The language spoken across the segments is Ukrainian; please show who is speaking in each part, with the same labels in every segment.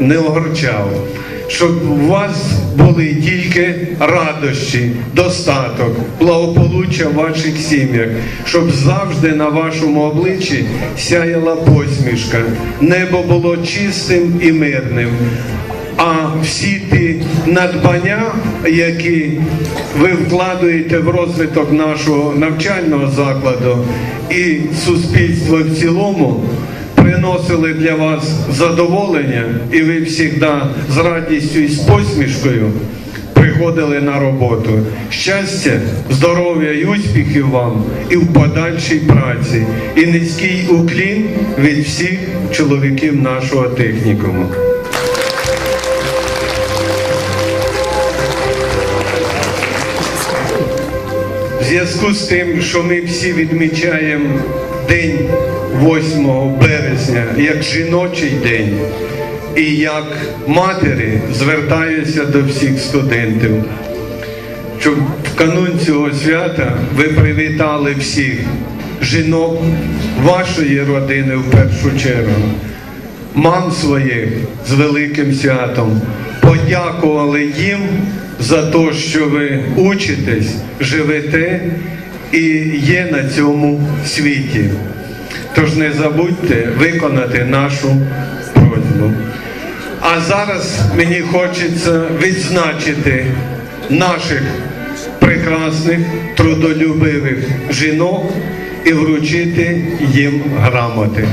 Speaker 1: не огорчав. Щоб у вас були тільки радощі, достаток, благополуччя в ваших сім'ях, щоб завжди на вашому обличчі сяяла посмішка, небо було чистим і мирним. А всі ті надбання, які ви вкладаєте в розвиток нашого навчального закладу і суспільства в цілому, приносили для вас задоволення, і ви завжди з радістю і з посмішкою приходили на роботу. Щастя, здоров'я і успіхів вам і в подальшій праці, і низький уклін від всіх чоловіків нашого технікуму. В зв'язку з тим, що ми всі відмічаємо день 8 березня як жіночий день, і як матері звертаюся до всіх студентів, щоб в канун цього свята ви привітали всіх жінок вашої родини в першу чергу, мам своїх з великим святом, подякували їм за те, що ви учитесь, живете і є на цьому світі. Тож не забудьте виконати нашу просьбу. А зараз мені хочеться відзначити наших прекрасних трудолюбивих жінок і вручити їм грамоти.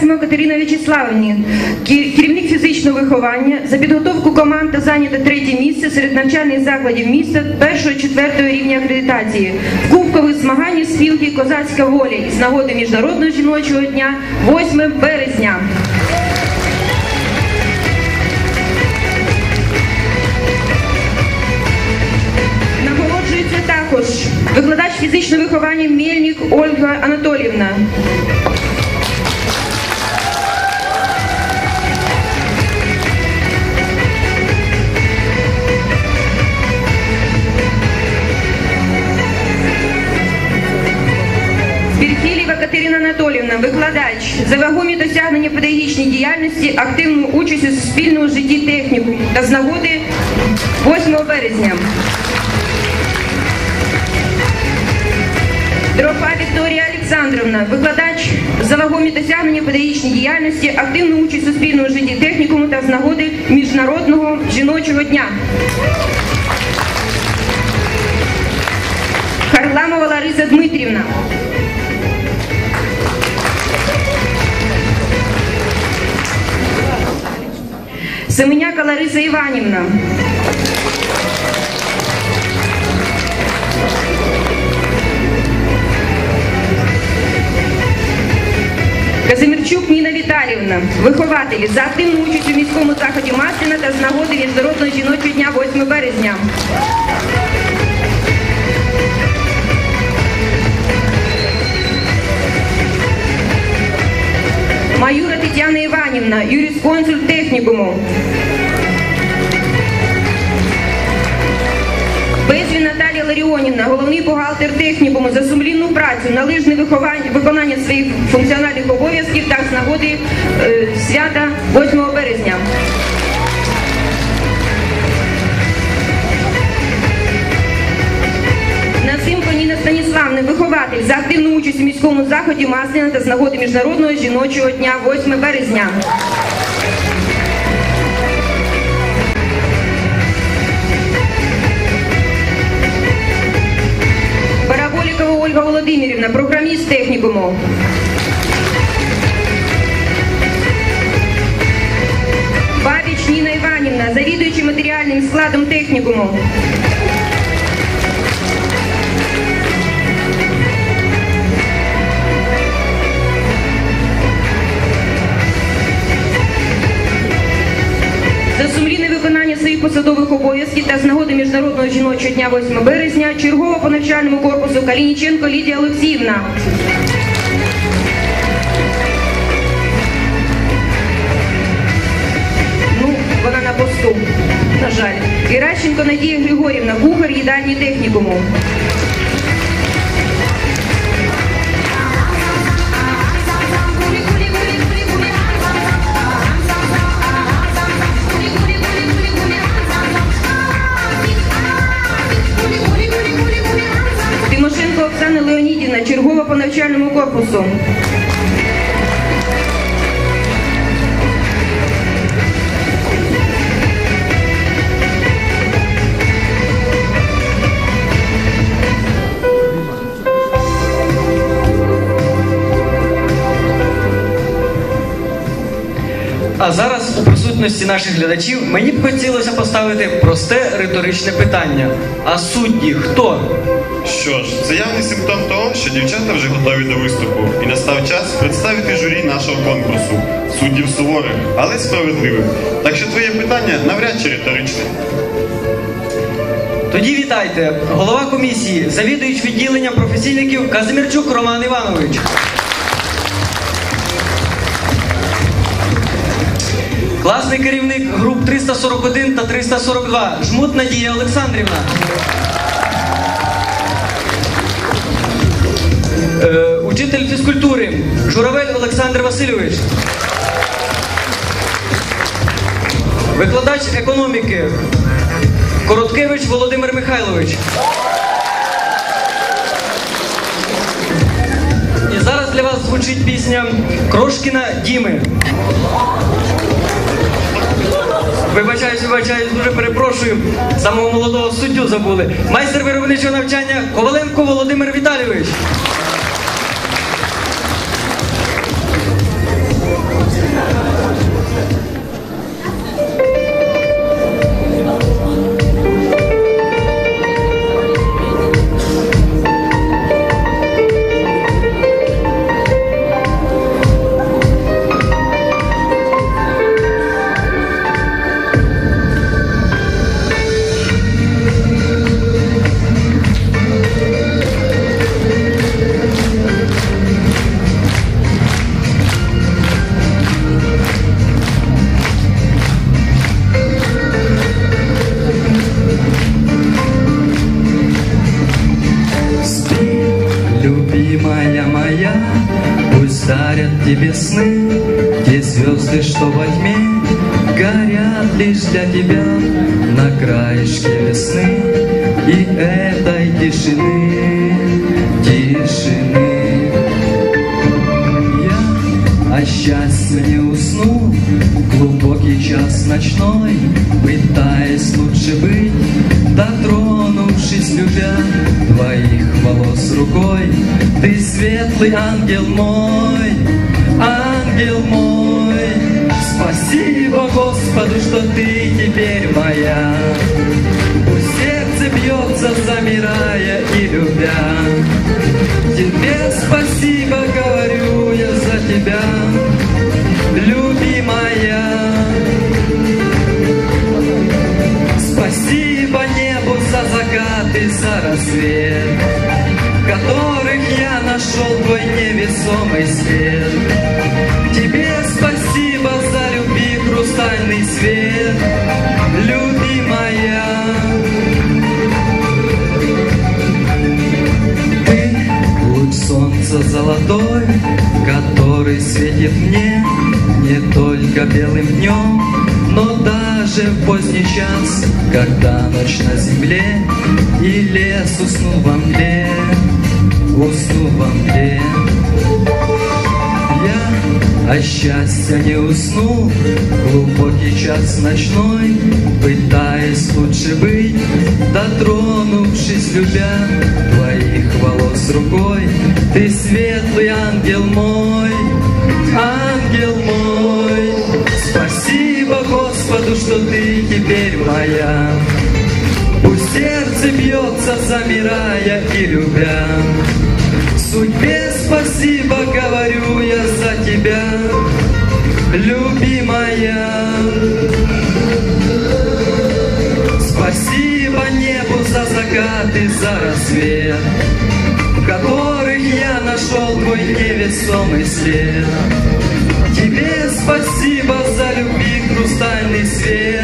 Speaker 2: Герасимов Катерина В'ячеславівні, керівник фізичного виховання за підготовку команд та зайняте третє місце серед навчальних закладів міста першого четвертого рівня акредитації в кубкових змаганнях спілки Козацька воля із нагоди міжнародного жіночого дня 8 березня. Нагороджується також викладач фізичного виховання Мельник Ольга Анатоліївна. Біркілєва Катерина Анатоліївна, викладач, за вагомі досягнення педагогічної діяльності, активну участь у суспільному житті техніку та з нагоди 8 березня. Дропа Вікторія Олександровна, викладач за вагомі досягнення педагогічної діяльності, активну участь у суспільному житті технікуму та з нагоди Міжнародного жіночого дня. Харламова Лариса Дмитрівна. Семеняка Лариса Іванівна. Казимирчук Ніна Віталіївна, вихователі за активну участь у міському заході Масліна та з нагоди Міжнародного жіночого дня 8 березня. Маюра Тетяна Іванівна, юрисконсульт технікуму. Головний бухгалтер технікуму за сумлінну працю, належне виконання своїх функціональних обов'язків та з нагоди е, свята 8 березня. Насимко Ніна Станіславна, вихователь за активну участь у міському заході Масліна та з нагоди Міжнародного жіночого дня 8 березня. Ольга Володимирівна, програміст технікуму. Бабіч Ніна Іванівна, завідуючий матеріальним складом технікуму. Та з нагоди Міжнародного жіночого дня 8 березня чергова по навчальному корпусу Калініченко Лідія Олексіївна. Ну, вона на посту. на жаль. Іращенко Надія Григорівна, кухар їдальні технікуму. Корпусу.
Speaker 3: А зараз у присутності наших глядачів мені б хотілося поставити просте риторичне питання. А судді хто?
Speaker 4: Що ж, це явний симптом того, що дівчата вже готові до виступу, і настав час представити журі нашого конкурсу. Суддів суворих, але справедливих. Так що твоє питання навряд чи риторичне.
Speaker 3: Тоді вітайте, голова комісії, завідуючий відділенням професійників Казимірчук Роман Іванович. Класний керівник груп 341 та 342 Жмут Надія Олександрівна. Е, учитель фізкультури Журавель Олександр Васильович. Викладач економіки Короткевич Володимир Михайлович. І зараз для вас звучить пісня Крошкіна Діми. Вибачаюсь, вибачаюсь, дуже перепрошую. Самого молодого суддю забули. Майстер виробничого навчання Коваленко Володимир Віталійович.
Speaker 5: Любимая моя, пусть дарят тебе сны, те звезды, что во тьме горят лишь для тебя на краешке весны и этой тишины, тишины. Я от счастья не усну, глубокий час ночной, пытаясь лучше быть, дотронувшись любя твоих рукой, ты светлый ангел мой, ангел мой. Спасибо Господу, что ты теперь моя. Пусть сердце бьется, замирая и любя. Тебе спасибо говорю я за тебя, любимая. Спасибо небу за закат и за рассвет, невесомый свет. Тебе спасибо за любви хрустальный свет, любимая. Ты луч солнца золотой, который светит мне не только белым днем, но даже в поздний час, когда ночь на земле и лес уснул во мгле, уснул во мгле. От счастья не усну, глубокий час ночной, пытаясь лучше быть, дотронувшись любя твоих волос рукой, ты светлый ангел мой, ангел мой. Спасибо Господу, что ты теперь моя. Пусть сердце бьется, замирая и любя. Судьбе спасибо говорю я за тебя, любимая. Спасибо небу за закат и за рассвет, в которых я нашел твой невесомый след. Тебе спасибо за любви хрустальный свет,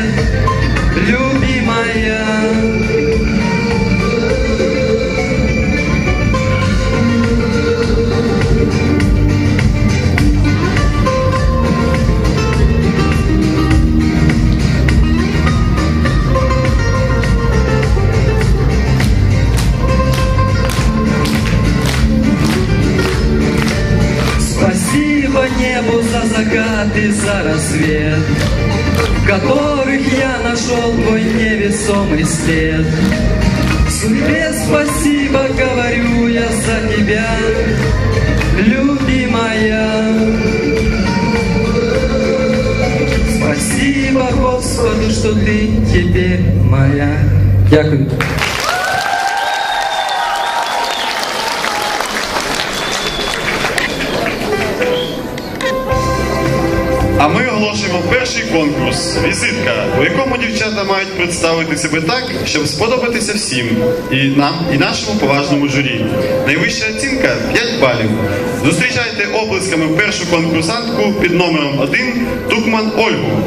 Speaker 5: что ты моя. Дякую.
Speaker 4: А ми оголошуємо перший конкурс Візитка, у якому дівчата мають представити себе так, щоб сподобатися всім і нам, і нашому поважному журі. Найвища оцінка 5 балів. Зустрічайте оплесками першу конкурсантку під номером 1 Тукман Ольгу.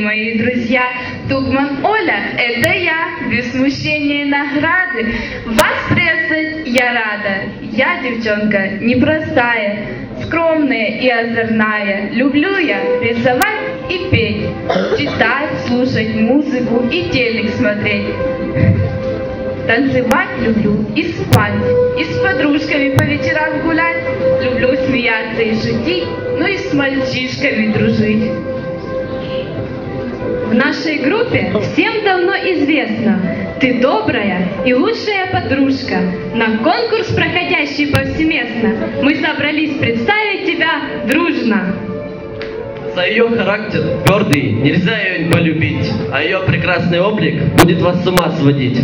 Speaker 6: Мои друзья! Тугман Оля, это я, без смущения и награды. Вас приветствовать я рада. Я девчонка непростая, скромная и озорная. Люблю я рисовать и петь, читать, слушать музыку и телек смотреть. Танцевать люблю и спать, и с подружками по вечерам гулять. Люблю смеяться и шутить, ну и с мальчишками дружить. Группе всем давно известно, ты добрая и лучшая подружка. На конкурс, проходящий повсеместно, мы собрались представить тебя дружно.
Speaker 7: За ее характер твердый, нельзя ее не полюбить, а ее прекрасный облик будет вас с ума сводить.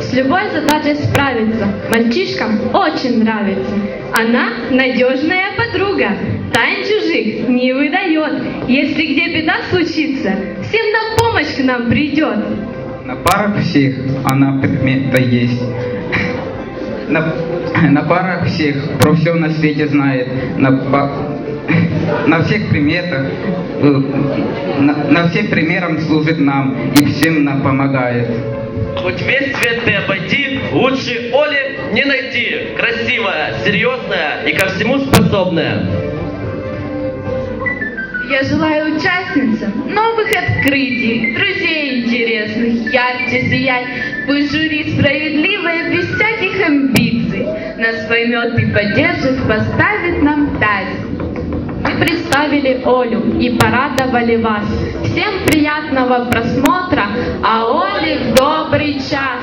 Speaker 6: С любой задачей справится, мальчишкам очень нравится. Она надежная подруга, тайн чужих не выдает. Если где беда случится, всем на помощь к нам придет.
Speaker 8: На парах всех она предмета есть. На, на парах всех про все на свете знает. На, на всех приметах, э, на, на всех примерам служит нам и всем нам помогает.
Speaker 7: Хоть весь свет ты обойди, лучше Оли не найти. Красивая, серьезная и ко всему способная.
Speaker 6: Я желаю участницам новых открытий, друзей интересных, ярче сиять. Пусть жюри справедливое, без всяких амбиций. Нас поймет и поддержит, поставит нам тазик. Мы представили Олю и порадовали вас. Всем приятного просмотра, а Оле в добрый час.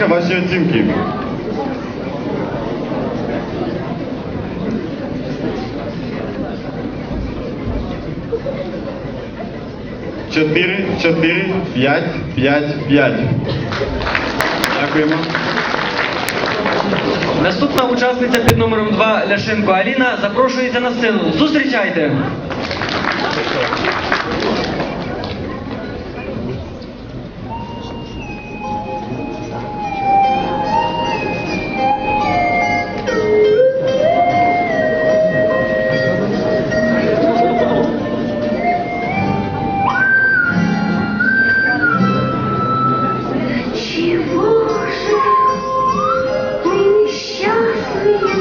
Speaker 4: Ласка, ваші оцінки. Чотири, чотири, п'ять, п'ять, п'ять. Дякуємо.
Speaker 3: Наступна учасниця під номером 2 Ляшенко Аліна запрошується на сцену. Зустрічайте! Amém.